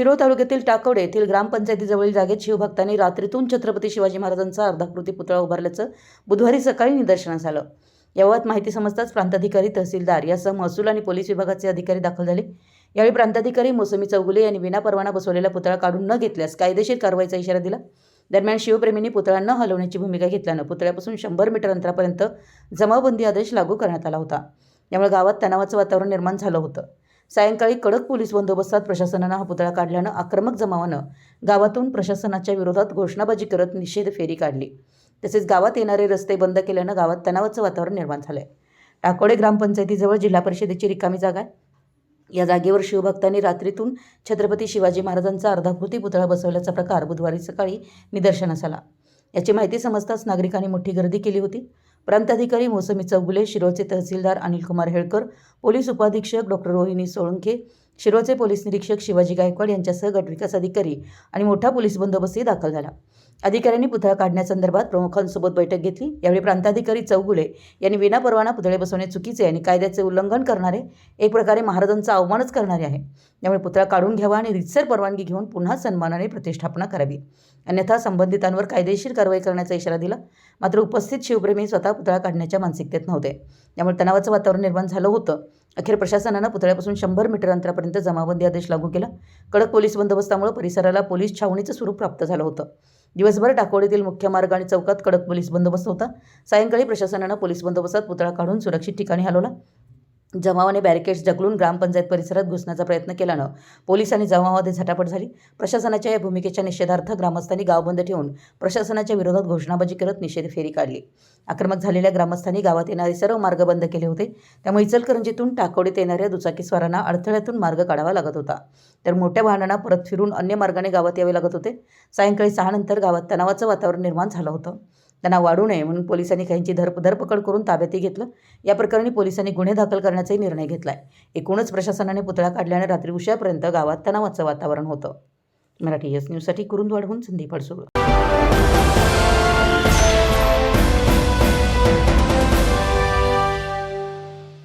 शिरोळ तालुक्यातील टाकवडे येथील ग्रामपंचायतीजवळील जागेत शिवभक्तांनी रात्रीतून छत्रपती शिवाजी महाराजांचा अर्धाकृती पुतळा उभारल्याचं बुधवारी सकाळी निदर्शनास आलं. याबाबत माहिती समजताच प्रांताधिकारी तहसीलदार यासह महसूल आणि पोलीस विभागाचे अधिकारी दाखल झाले. यावेळी प्रांताधिकारी मोसमी चौगुले यांनी विनापरवाना बसवलेला पुतळा काढून न घेतल्यास कायदेशीर कारवाईचा इशारा दिला. दरम्यान शिवप्रेमींनी पुतळा न हलवण्याची भूमिका घेतल्यानं पुतळ्यापासून शंभर मीटर अंतरापर्यंत जमावबंदी आदेश लागू करण्यात आला होता. यामुळे गावात तणावाचं वातावरण निर्माण झालं होतं. सायंकाळी कडक पोलीस बंदोबस्तात प्रशासनानं हा पुतळा काढल्यानं आक्रमक जमावानं गावातून प्रशासनाच्या विरोधात घोषणाबाजी करत निषेध फेरी काढली. तसेच गावात येणारे रस्ते बंद केल्यानं गावात तणावाचं वातावरण निर्माण झालंय. टाकोडे ग्रामपंचायतीजवळ जिल्हा परिषदेची रिकामी जागा आहे. या जागेवर शिवभक्तांनी रात्रीतून छत्रपती शिवाजी महाराजांचा अर्धाकृती पुतळा बसवल्याचा प्रकार बुधवारी सकाळी निदर्शनास आला. याची माहिती समजताच नागरिकांनी मोठी गर्दी केली होती. प्रांताधिकारी मोसमी चौगुले शिरोळचे तहसीलदार अनिलकुमार हेळकर पोलीस उपाधीक्षक डॉक्टर रोहिणी सोळंके शिरोचे पोलीस निरीक्षक शिवाजी गायकवाड यांच्यासह गटविकास अधिकारी आणि मोठा पोलीस बंदोबस्तही दाखल झाला. अधिकाऱ्यांनी पुतळा काढण्यासंदर्भात प्रमुखांसोबत बैठक घेतली. यावेळी प्रांताधिकारी चौगुले यांनी विनापरवाना पुतळे बसवणे चुकीचे आणि कायद्याचे उल्लंघन करणारे एक प्रकारे महाराजांचा अवमानच करणारे आहे. त्यामुळे पुतळा काढून घ्यावा आणि रितसर परवानगी घेऊन पुन्हा सन्मानाने प्रतिष्ठापना करावी. अन्यथा संबंधितांवर कायदेशीर कारवाई करण्याचा इशारा दिला. मात्र उपस्थित शिवप्रेमी स्वतः पुतळा काढण्याच्या मानसिकतेत नव्हते. त्यामुळे तणावाचं वातावरण निर्माण झालं होतं. अखेर प्रशासनानं पुतळ्यापासून शंभर मीटर अंतरापर्यंत जमावबंदी आदेश लागू केला. कडक पोलीस बंदोबस्तामुळे परिसराला पोलीस छावणीचं स्वरूप प्राप्त झालं होतं. दिवसभर टाकोडीतील मुख्य मार्ग आणि चौकात कडक पोलीस बंदोबस्त होता. सायंकाळी प्रशासनानं पोलीस बंदोबस्तात पुतळा काढून सुरक्षित ठिकाणी हलवला. जमावाने बॅरिकेड्स जगलून ग्रामपंचायत परिसरात घुसण्याचा प्रयत्न केल्यानं पोलीस आणि जमावामध्ये झटापट झाली. प्रशासनाच्या या भूमिकेच्या निषेधार्थ ग्रामस्थांनी गाव बंद ठेवून प्रशासनाच्या विरोधात घोषणाबाजी करत निषेध फेरी काढली. आक्रमक झालेल्या ग्रामस्थांनी गावात येणारे सर्व मार्ग बंद केले होते. त्यामुळे इचलकरंजीतून टाकोडीत येणाऱ्या दुचाकीस्वारांना अडथळ्यातून मार्ग काढावा लागत होता. तर मोठ्या वाहनांना परत फिरून अन्य मार्गाने गावात यावे लागत होते. सायंकाळी सहा नंतर गावात तणावाचं वातावरण निर्माण झालं होतं. त्यांना वाढू नये म्हणून पोलिसांनी काहींची धर धरपकड करून ताब्यातही घेतलं. या प्रकरणी पोलिसांनी गुन्हे दाखल करण्याचाही निर्णय घेतला आहे एकूणच प्रशासनाने पुतळा काढल्याने रात्री उशिरापर्यंत गावात तणावाचं वातावरण होतं. मराठी एस न्यूजसाठी कुरुंदवाडहून संदीप अडसुळ